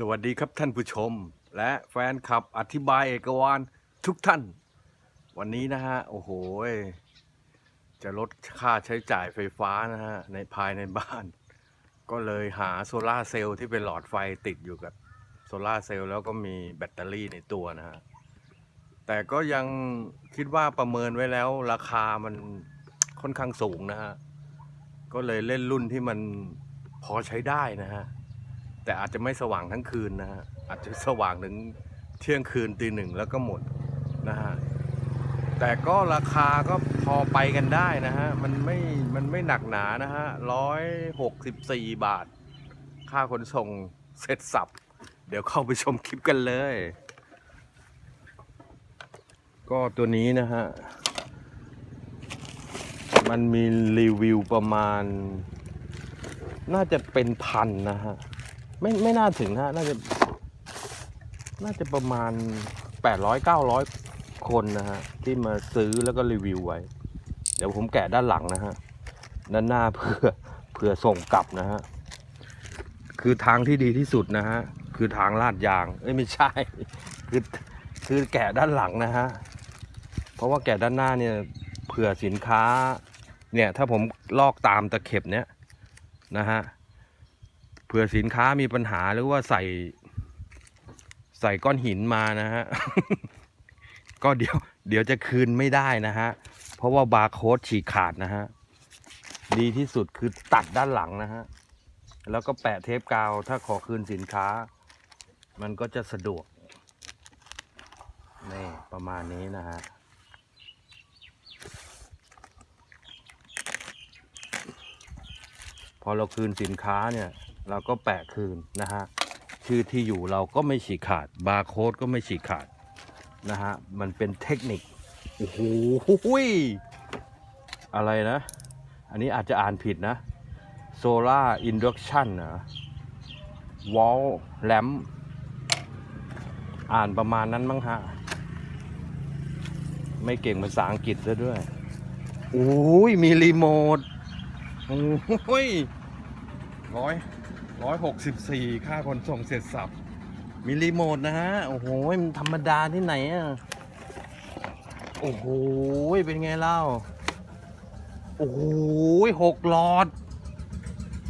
สวัสดีครับท่านผู้ชม และแฟนคลับอธิบายเอกวานทุกท่าน วันนี้นะฮะ โอ้โห จะลดค่าใช้จ่ายไฟฟ้านะฮะ ในภายในบ้าน ก็เลยหาโซลาเซลล์ที่เป็นหลอดไฟติดอยู่กับโซลาเซลล์แล้วก็มีแบตเตอรี่ในตัวนะฮะ แต่ก็ยังคิดว่าประเมินไว้แล้วราคามันค่อนข้างสูงนะฮะ ก็เลยเล่นรุ่นที่มันพอใช้ได้นะฮะ แต่อาจจะไม่สว่างทั้งคืนนะฮะอาจจะสว่างถึงเที่ยงคืนตีหนึ่งแล้วก็หมดนะฮะแต่ก็ราคาก็พอไปกันได้นะฮะมันไม่มันไม่หนักหนานะฮะร้อยหกสิบสี่บาท ค่าขนส่งเสร็จสับ เดี๋ยวเข้าไปชมคลิปกันเลย ก็ตัวนี้นะฮะ มันมีรีวิวประมาณ น่าจะเป็นพันนะฮะ ไม่ไม่น่าถึงฮะน่าจะ น่าจะประมาณแปดร้อยเก้าร้อยคนนะฮะ ที่มาซื้อแล้วก็รีวิวไว้ เดี๋ยวผมแกะด้านหลังนะฮะ ด้านหน้าเพื่อเพื่อส่งกลับนะฮะ คือทางที่ดีที่สุดนะฮะ คือทางลาดยาง เอ้ยไม่ใช่ คือคือแกะด้านหลังนะฮะ เพราะว่าแกะด้านหน้าเนี่ยเผื่อสินค้า เนี่ยถ้าผมลอกตามตะเข็บเนี้ยนะฮะ เผื่อสินค้ามีปัญหาหรือว่าใส่ ใส่ก้อนหินมานะฮะ ก็เดี๋ยว เดี๋ยวจะคืนไม่ได้นะฮะ เพราะว่าบาร์โค้ดฉีกขาดนะฮะ ดีที่สุดคือตัดด้านหลังนะฮะ แล้วก็แปะเทปกาวถ้าขอคืนสินค้า มันก็จะสะดวกนี่ประมาณนี้นะฮะพอเราคืนสินค้าเนี่ย เราก็แปะคืนนะฮะชื่อที่อยู่เราก็ไม่ฉีกขาดบาร์โค้ดก็ไม่ฉีกขาดนะฮะมันเป็นเทคนิคโอ้โหยอะไรนะ อันนี้อาจจะอ่านผิดนะ Solar Induction นะ Wall Lamp อ่านประมาณนั้นมั้งฮะ ไม่เก่งภาษาอังกฤษซะด้วยโอ้ยมีรีโมทโอ้ยร้อย ร้อยหกสิบสี่ค่าขนส่งเสร็จสับ มีรีโมทนะฮะ โอ้โหมันธรรมดาที่ไหนอะ โอ้โห เป็นไงเล่า โอ้โหหกหลอด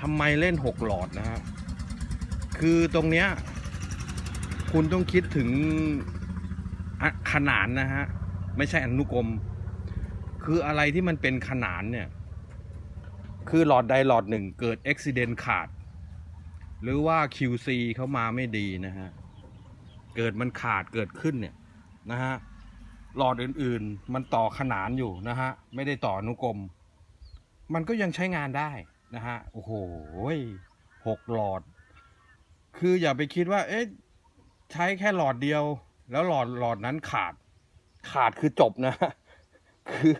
ทำไมเล่นหกหลอดนะฮะ คือตรงเนี้ย คุณต้องคิดถึงขนานนะฮะ ไม่ใช่อนุกรม คืออะไรที่มันเป็นขนานเนี่ย คือหลอดใดหลอดหนึ่งเกิดอุบิเหตุขาด หรือว่า QC เขามาไม่ดีนะฮะ เกิดมันขาดเกิดขึ้นเนี่ยนะฮะ หลอดอื่นๆ มันต่อขนานอยู่นะฮะ ไม่ได้ต่ออนุกรม มันก็ยังใช้งานได้นะฮะ โอ้โหหกหลอด คืออย่าไปคิดว่า เอ๊ะ ใช้แค่หลอดเดียว แล้วหลอดหลอดนั้นขาด ขาดคือจบนะ คือ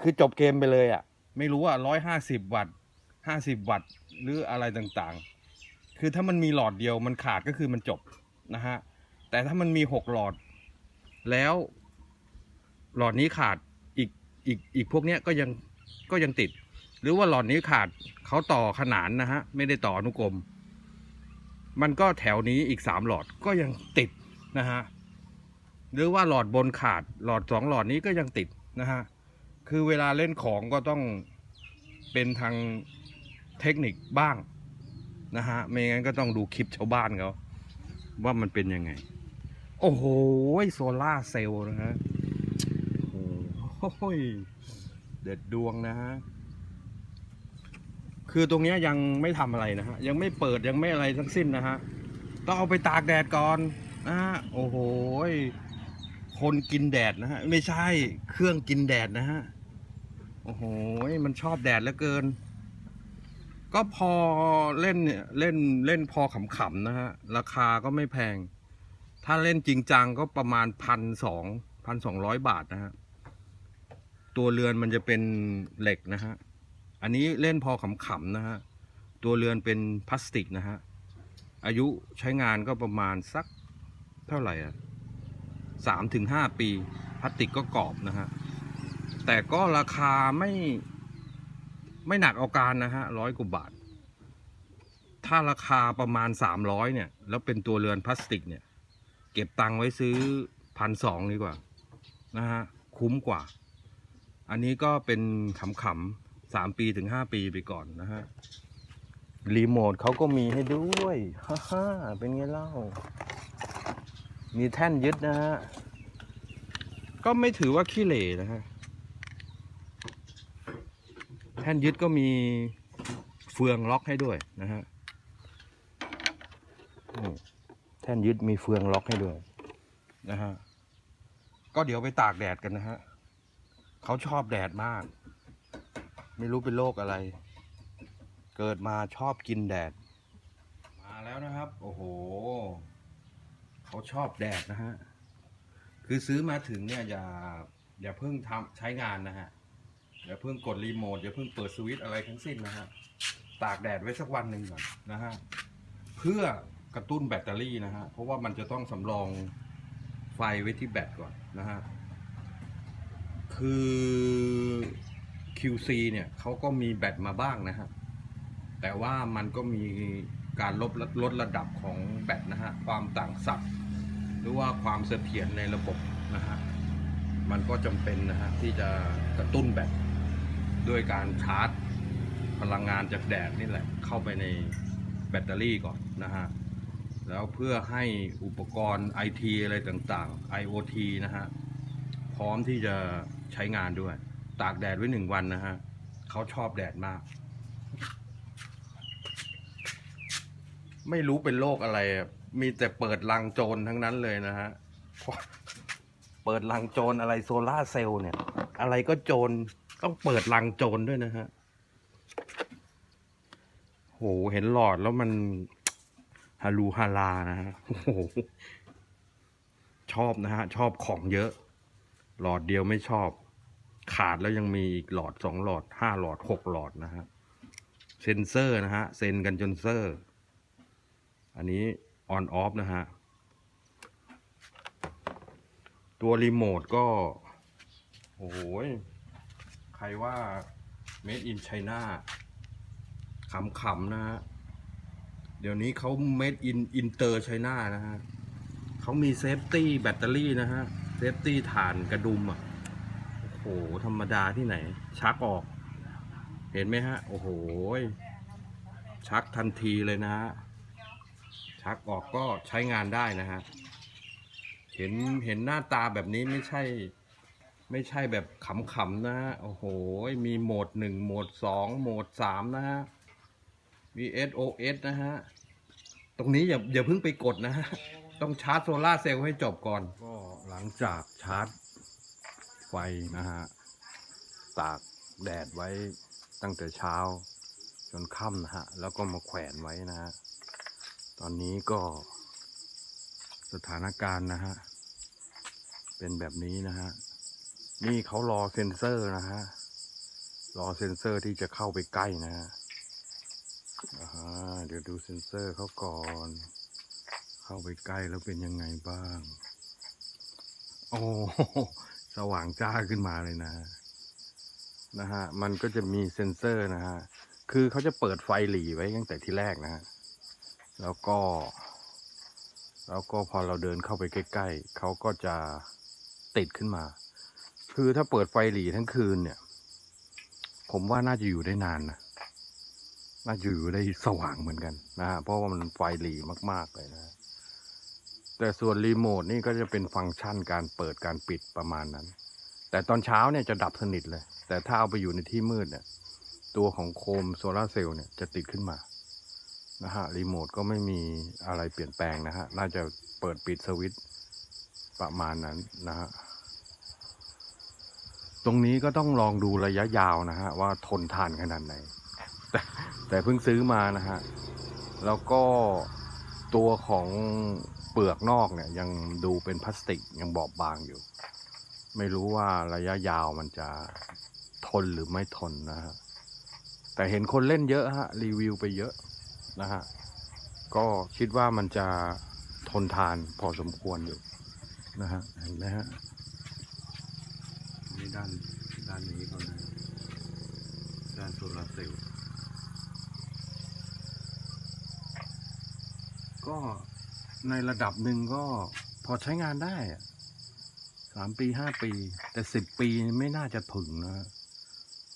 คือจบเกมไปเลยอะ่ะ ไม่รู้ว่าร้อยห้าสิบวัตต์ห้าสิบวัตต์หรืออะไรต่างๆ คือถ้ามันมีหลอดเดียวมันขาดก็คือมันจบนะฮะ แต่ถ้ามันมีหกหลอด แล้ว หลอดนี้ขาดอีกอีกอีกพวกเนี้ยก็ยังก็ยังติด หรือว่าหลอดนี้ขาดเขาต่อขนานนะฮะ ไม่ได้ต่ออนุกรม มันก็แถวนี้อีกสามหลอดก็ยังติดนะฮะ หรือว่าหลอดบนขาด หลอดสองหลอดนี้ก็ยังติดนะฮะ คือเวลาเล่นของก็ต้องเป็นทางเทคนิคบ้าง นะฮะ ไม่งั้นก็ต้องดูคลิปชาวบ้านเขาว่ามันเป็นยังไง โอ้โหโซล่าเซลล์นะฮะโอ้โหเด็ดดวงนะฮะ คือตรงนี้ยยังไม่ทำอะไรนะฮะ ยังไม่เปิดยังไม่อะไรทั้งสิ้นนะฮะ ต้องเอาไปตากแดดก่อนนะฮะ โอ้โหคนกินแดดนะฮะ ไม่ใช่เครื่องกินแดดนะฮะ โอ้โห มันชอบแดดเหลือเกิน ก็พอเล่นเนี่ยเล่นเล่นพอขำๆนะฮะ ราคาก็ไม่แพง ถ้าเล่นจริงจังก็ประมาณพันสองพันสองร้อยบาทนะฮะ ตัวเรือนมันจะเป็นเหล็กนะฮะ อันนี้เล่นพอขำๆนะฮะ ตัวเรือนเป็นพลาสติกนะฮะ อายุใช้งานก็ประมาณสักเท่าไหร่อะสามถึงห้าปี พลาสติกก็กรอบนะฮะ แต่ก็ราคาไม่ ไม่หนักเอาการนะฮะร้อยกว่าบาท ถ้าราคาประมาณสามร้อยเนี่ย แล้วเป็นตัวเรือนพลาสติกเนี่ย เก็บตังค์ไว้ซื้อพันสองดีกว่า นะฮะ คุ้มกว่า อันนี้ก็เป็นขำๆสามปีถึงห้าปีไปก่อนนะฮะ รีโมทเขาก็มีให้ด้วย ฮ่าฮเป็นไงเล่า มีแท่นยึดนะฮะ ก็ไม่ถือว่าขี้เหร่นะฮะ แท่นยึดก็มีเฟืองล็อกให้ด้วยนะฮะนี่แท่นยึดมีเฟืองล็อกให้ด้วยนะฮะก็เดี๋ยวไปตากแดดกันนะฮะเขาชอบแดดมาก ไม่รู้เป็นโรคอะไร เกิดมาชอบกินแดด มาแล้วนะครับ โอ้โห เขาชอบแดดนะฮะ คือซื้อมาถึงเนี่ยอย่าอย่าเพิ่งทำใช้งานนะฮะ อย่าเพิ่งกดรีโมทอย่าเพิ่งเปิดสวิตช์อะไรทั้งสิ้นนะฮะตากแดดไว้สักวันหนึ่งก่อนนะฮะเพื่อกระตุ้นแบตเตอรี่นะฮะเพราะว่ามันจะต้องสำรองไฟไว้ที่แบตก่อนนะฮะคือ QC เนี่ยเขาก็มีแบตมาบ้างนะฮะแต่ว่ามันก็มีการลดลดระดับของแบตนะฮะความต่างศักย์หรือว่าความเสถียรในระบบนะฮะมันก็จำเป็นนะฮะที่จะกระตุ้นแบต ด้วยการชาร์จพลังงานจากแดดนี่แหละ เข้าไปในแบตเตอรี่ก่อนนะฮะ แล้วเพื่อให้อุปกรณ์ไอทีอะไรต่างๆ IoT นะฮะ พร้อมที่จะใช้งานด้วย ตากแดดไว้หนึ่งวันนะฮะเขาชอบแดดมาก ไม่รู้เป็นโรคอะไร มีแต่เปิดลังโจรทั้งนั้นเลยนะฮะ เปิดลังโจรอะไรโซล่าเซลล์เนี่ย อะไรก็โจร ต้องเปิดลังโจรด้วยนะฮะโหเห็นหลอดแล้วมันฮารูฮารานะฮะโหชอบนะฮะ ชอบของเยอะ หลอดเดียวไม่ชอบ ขาดแล้วยังมีอีกหลอดสองหลอดห้าหลอดหกหลอดนะฮะเซนเซอร์นะฮะเซนกันจนเซอร์ อันนี้ออนออฟนะฮะ ตัวรีโมทก็ โอ้ย รว่า made in China ขำๆนะฮะ เดี๋ยวนี้เขา made in inter China นะฮะเขามีเซฟตี้แบตเตอรี่นะฮะ เซฟตี้ฐานกระดุมอะ โอ้โห ธรรมดาที่ไหน ชักออก เห็นไหมฮะ โอ้โห ชักทันทีเลยนะฮะ ชักออกก็ใช้งานได้นะฮะ เห็นเห็นหน้าตาแบบนี้ไม่ใช่ ไม่ใช่แบบขำๆนะฮะ โอ้โห มีโหมดหนึ่งโหมดสองโหมดสามนะฮะมี SOS นะฮะ ตรงนี้อย่าอย่าเพิ่งไปกดนะฮะ ต้องชาร์จโซลาร์เซลล์ให้จบก่อน ก็หลังจากชาร์จไฟนะฮะ ตากแดดไว้ตั้งแต่เช้า จนค่ำนะฮะ แล้วก็มาแขวนไว้นะฮะ ตอนนี้ก็สถานการณ์นะฮะ เป็นแบบนี้นะฮะ นี่เขารอเซ็นเซอร์นะฮะ รอเซ็นเซอร์ที่จะเข้าไปใกล้นะฮะเดี๋ยวดูเซ็นเซอร์เขาก่อน เข้าไปใกล้แล้วเป็นยังไงบ้าง โอ้ สว่างจ้าขึ้นมาเลยนะ นะฮะ มันก็จะมีเซ็นเซอร์นะฮะ คือเขาจะเปิดไฟหลีไว้ตั้งแต่ที่แรกนะฮะ แล้วก็ แล้วก็พอเราเดินเข้าไปใกล้ ๆ เขาก็จะติดขึ้นมา คือถ้าเปิดไฟหลีทั้งคืนเนี่ย ผมว่าน่าจะอยู่ได้นานนะน่าจะอยู่ได้สว่างเหมือนกันนะฮะเพราะว่ามันไฟหลีมาก ๆ เลยนะ แต่ส่วนรีโมทนี่ก็จะเป็นฟังก์ชันการเปิดการปิดประมาณนั้น แต่ตอนเช้าเนี่ยจะดับสนิทเลย แต่ถ้าเอาไปอยู่ในที่มืดเนี่ย ตัวของโคมโซลาร์เซลล์เนี่ยจะติดขึ้นมานะฮะรีโมทก็ไม่มีอะไรเปลี่ยนแปลงนะฮะ น่าจะเปิดปิดสวิตประมาณนั้นนะฮะ ตรงนี้ก็ต้องลองดูระยะยาวนะฮะ ว่าทนทานขนาดไหน แต่แต่เพิ่งซื้อมานะฮะ แล้วก็ตัวของเปลือกนอกเนี่ย ยังดูเป็นพลาสติกยังบอบบางอยู่ ไม่รู้ว่าระยะยาวมันจะทนหรือไม่ทนนะฮะ แต่เห็นคนเล่นเยอะฮะ รีวิวไปเยอะนะฮะ ก็คิดว่ามันจะทนทานพอสมควรอยู่นะฮะเห็นไหมฮะ นี่ด้านด้านนี้เขานะด้านโซลาเซลล์ก็ในระดับหนึ่งก็พอใช้งานได้สามปีห้าปี แต่สิบปีไม่น่าจะถึงนะ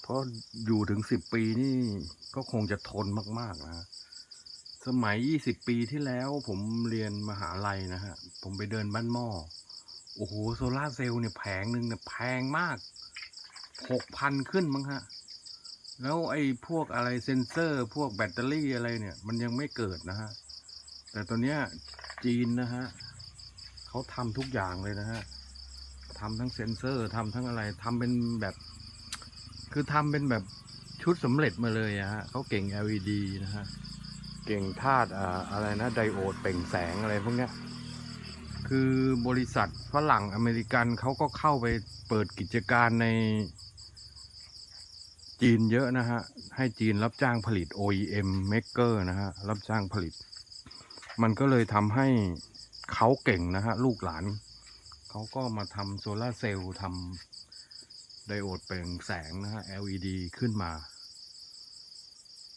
เพราะอยู่ถึงสิบปีนี่ก็คงจะทนมาก ๆ นะ สมัยยี่สิบปีที่แล้วผมเรียนมหาลัยนะฮะ ผมไปเดินบ้านหม้อ โอ้โหโซลาร์เซลล์เนี่ยแผงหนึ่งเนี่ยแพงมากหกพันขึ้นมั้งฮะ แล้วไอ้พวกอะไรเซนเซอร์ พวกแบตเตอรี่อะไรเนี่ย มันยังไม่เกิดนะฮะ แต่ตัวเนี้ยจีนนะฮะเขาทำทุกอย่างเลยนะฮะทำทั้งเซนเซอร์ทำทั้งอะไรทำเป็นแบบ คือทำเป็นแบบชุดสำเร็จมาเลยอะฮะเขาเก่ง LED นะฮะ เก่งธาตุอ่าอะไรนะไดโอดเปล่งแสงอะไรพวกเนี้ย คือบริษัทฝรั่งอเมริกันเขาก็เข้าไปเปิดกิจการในจีนเยอะนะฮะ ให้จีนรับจ้างผลิต OEM maker นะฮะ รับจ้างผลิต มันก็เลยทำให้เขาเก่งนะฮะ ลูกหลาน เขาก็มาทำโซลาเซลล์ทำไดโอดเปล่งแสงนะฮะ LED ขึ้นมา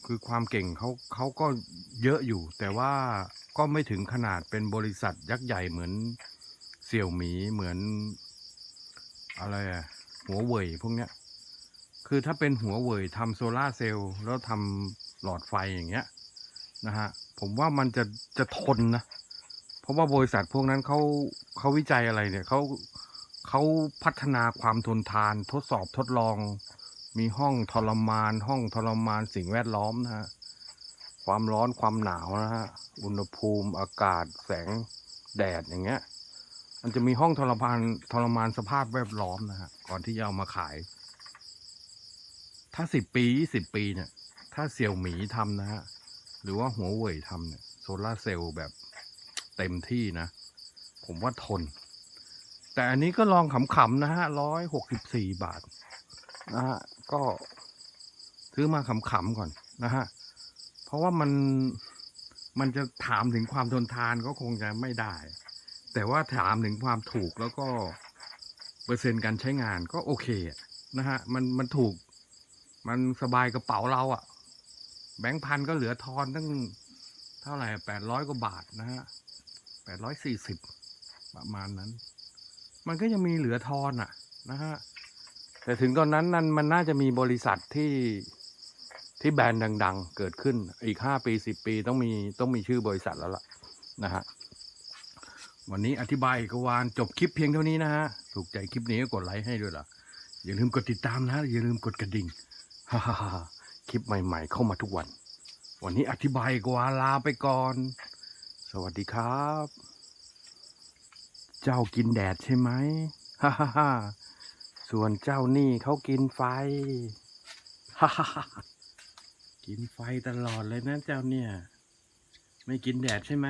คือความเก่งเขาเขาก็เยอะอยู่ แต่ว่า ก็ไม่ถึงขนาดเป็นบริษัทยักษ์ใหญ่เหมือนเสี่ยวหมีเหมือน อะไรอะหัวเว่ยพวกเนี้ย คือถ้าเป็นหัวเว่ยทำโซลาเซลล์แล้วทำหลอดไฟอย่างเงี้ยนะฮะผมว่ามันจะจะทนนะ เพราะว่าบริษัทพวกนั้นเขาเขาวิจัยอะไรเนี่ยเขาเขาพัฒนาความทนทานทดสอบทดลอง มีห้องทรมาน ห้องทรมานสิ่งแวดล้อมนะฮะ ความร้อนความหนาวนะฮะ อุณหภูมิอากาศแสงแดดอย่างเงี้ย มันจะมีห้องทรมานทรมานสภาพแวดล้อมนะฮะ ก่อนที่จะเอามาขาย ถ้าสิบปียี่สิบปีเนี่ย ถ้าเสี่ยวหมีทำนะฮะ หรือว่าหัวเว่ยทำเนี่ยโซลาร์เซลล์แบบเต็มที่นะ ผมว่าทน แต่อันนี้ก็ลองขำๆนะฮะร้อยหกสิบสี่บาทนะฮะ ก็ซื้อมาขำๆก่อนนะฮะ ราะว่ามันมันจะถามถึงความทนทานก็คงจะไม่ได้ แต่ว่าถามถึงความถูกแล้วก็เปอร์เซ็นต์การใช้งานก็โอเคนะฮะมันมันถูก มันสบายกระเป๋าเราอะแบงค์พันก็เหลือทอนตั้งเท่าไหร่แปดร้อยกว่าบาทนะฮะแปดร้อยสี่สิบประมาณนั้น มันก็ยังมีเหลือทอนอะนะฮะแต่ถึงตอนนั้นนั้นมันน่าจะมีบริษัทที่ ที่แบรนด์ดัง ๆ เกิดขึ้นอีกห้าปีสิบปีต้องมีต้องมีชื่อบริษัทแล้วล่ะนะฮะวันนี้อธิบายกวานจบคลิปเพียงเท่านี้นะฮะถูกใจคลิปนี้ก็กดไลค์ให้ด้วยล่ะ อย่าลืมกดติดตามนะ อย่าลืมกดกระดิ่งฮ่าฮ่าคลิปใหม่ ๆ เข้ามาทุกวัน วันนี้อธิบายกวานลาไปก่อน สวัสดีครับ เจ้ากินแดดใช่ไหมฮ่าฮ่าส่วนเจ้านี่เขากินไฟฮ่าฮ่า กินไฟตลอดเลยนะเจ้าเนี่ย ไม่กินแดดใช่ไหม